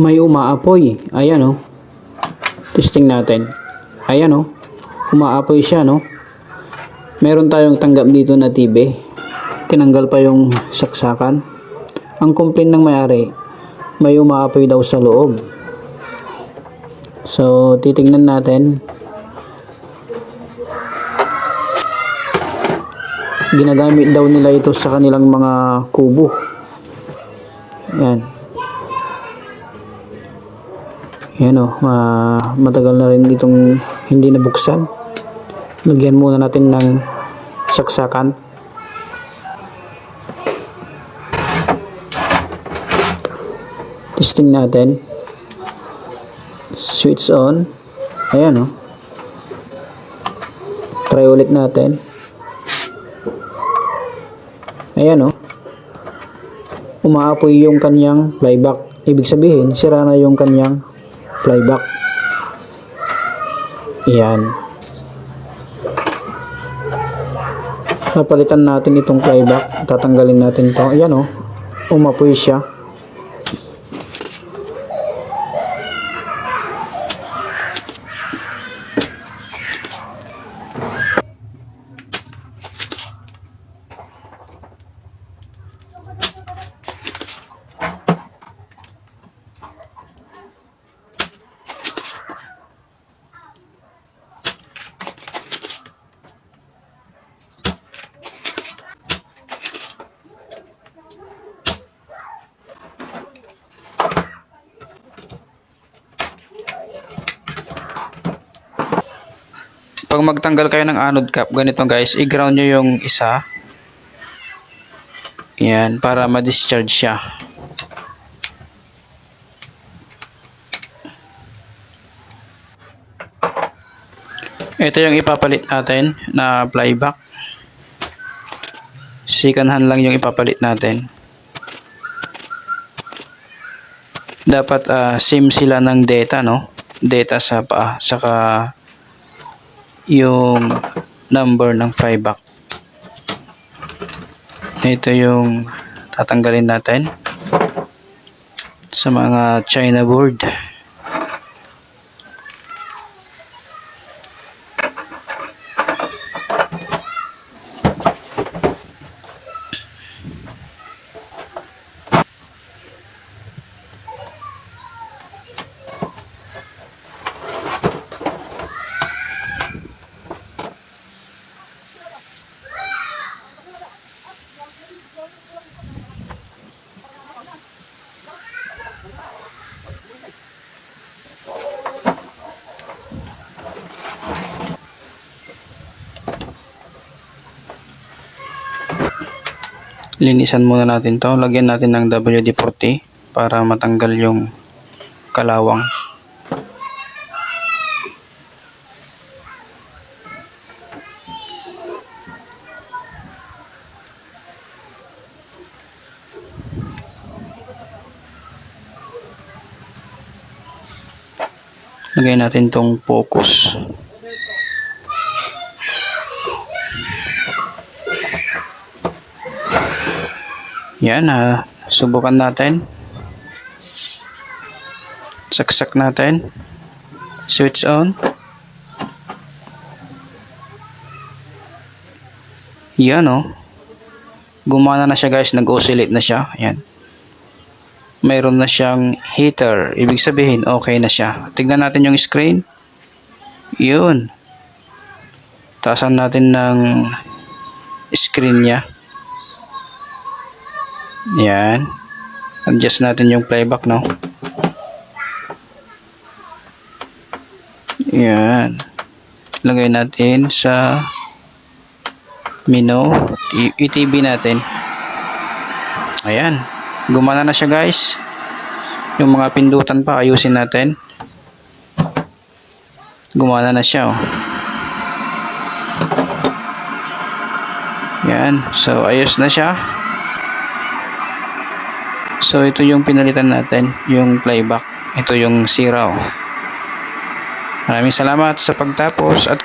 may umaapoy. Ayan oh. Testing natin. Ayan oh. Umaapoy siya no. Meron tayong tanggap dito na TV. Tinanggal pa yung saksakan. Ang complaint ng may-ari, may umaapoy daw sa loob. So, titingnan natin. Ginagamit daw nila ito sa kanilang mga kubo. Yan. Yan o, ma- matagal na rin itong hindi nabuksan. Lagyan muna natin ng saksakan. Testing natin. Switch on. Ayan o. Try ulit natin. Ayan o. Umaapoy yung kanyang flyback. Ibig sabihin, sira na yung kanyang flyback. Ayan. Napalitan natin itong flyback. Tatanggalin natin to. Ayan o. Umapoy siya. Pag magtanggal kayo ng anode cap, ganito guys, i-ground nyo yung isa. Yan, para ma-discharge siya. Ito yung ipapalit natin na flyback. Second hand lang yung ipapalit natin. Dapat ah, same sila ng data, no? Data sa paa, saka yung number ng flyback. Ito yung tatanggalin natin sa mga China board. Linisan muna natin to. Lagyan natin ng WD-40 para matanggal yung kalawang. Lagay natin tong focus. Yan, ah, subukan natin. Saksak natin. Switch on. Yan, oh. Gumana na siya, guys. Nag-oscillate na siya. Yan. Mayroon na siyang heater. Ibig sabihin, okay na siya. Tignan natin yung screen. Yun. Taasan natin ng screen niya. Yan. Adjust natin yung playback, no? Yan. Lagay natin sa menu. ITB natin. Ayan. Gumana na siya, guys. Yung mga pindutan pa, ayusin natin. Gumana na siya, oh. Yan. So, ayos na siya. So ito yung pinalitan natin, yung playback. Ito yung zero. Maraming salamat sa pagtapos at